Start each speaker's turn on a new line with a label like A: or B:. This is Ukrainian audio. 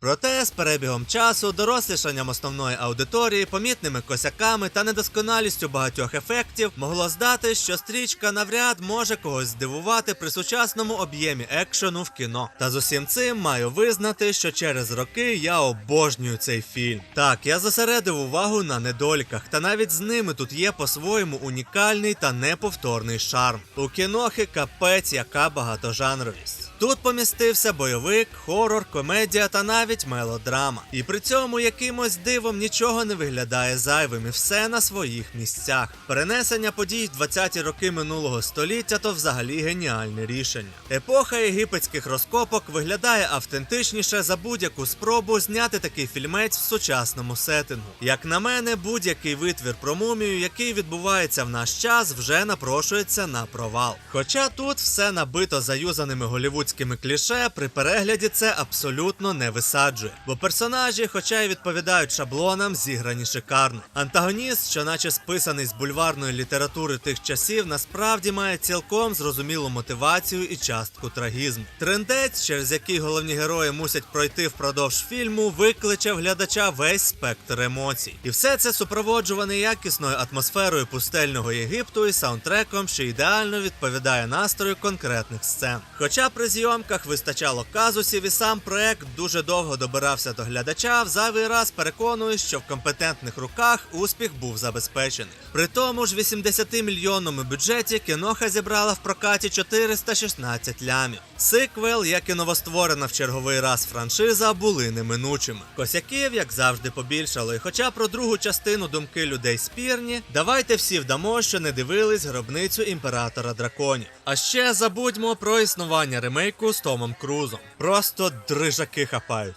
A: Проте з перебігом часу, дорослішанням основної аудиторії, помітними косяками та недосконалістю багатьох ефектів могло здати, що стрічка навряд може когось здивувати при сучасному об'ємі екшену в кіно. Та з усім цим маю визнати, що через роки я обожнюю цей фільм. Так, я зосередив увагу на недоліках, та навіть з ними тут є по-своєму унікальний та неповторний шарм. У кінохи капець яка багатожанровість. Тут помістився бойовик, хорор, комедія та навіть мелодрама. І при цьому якимось дивом нічого не виглядає зайвим і все на своїх місцях. Перенесення подій в 20-ті роки минулого століття то взагалі геніальне рішення. Епоха єгипетських розкопок виглядає автентичніше за будь-яку спробу зняти такий фільмець в сучасному сеттингу. Як на мене, будь-який витвір про мумію, який відбувається в наш час, вже напрошується на провал. Хоча тут все набито заюзаними голівудськими кліше, при перегляді це абсолютно не висаджує. Бо персонажі, хоча й відповідають шаблонам, зіграні шикарно. Антагоніст, що наче списаний з бульварної літератури тих часів, насправді має цілком зрозумілу мотивацію і частку трагізму. Трендець, через який головні герої мусять пройти впродовж фільму, викличе в глядача весь спектр емоцій. І все це супроводжуване якісною атмосферою пустельного Єгипту і саундтреком, що ідеально відповідає настрою конкретних сцен. Хоча при зйомках вистачало казусів і сам проект дуже довго добирався до глядача, в зайвий раз переконуюсь, що в компетентних руках успіх був забезпечений. При тому ж 80-мільйонному бюджеті кіноха зібрала в прокаті 416 лямів. Сиквел, як і новостворена в черговий раз франшиза, були неминучими. Косяків, як завжди, побільшало. І хоча про другу частину думки людей спірні, давайте всі вдамо, що не дивились гробницю імператора драконів. А ще забудьмо про існування ремейку з Томом Крузом. Просто дрижаки хапають.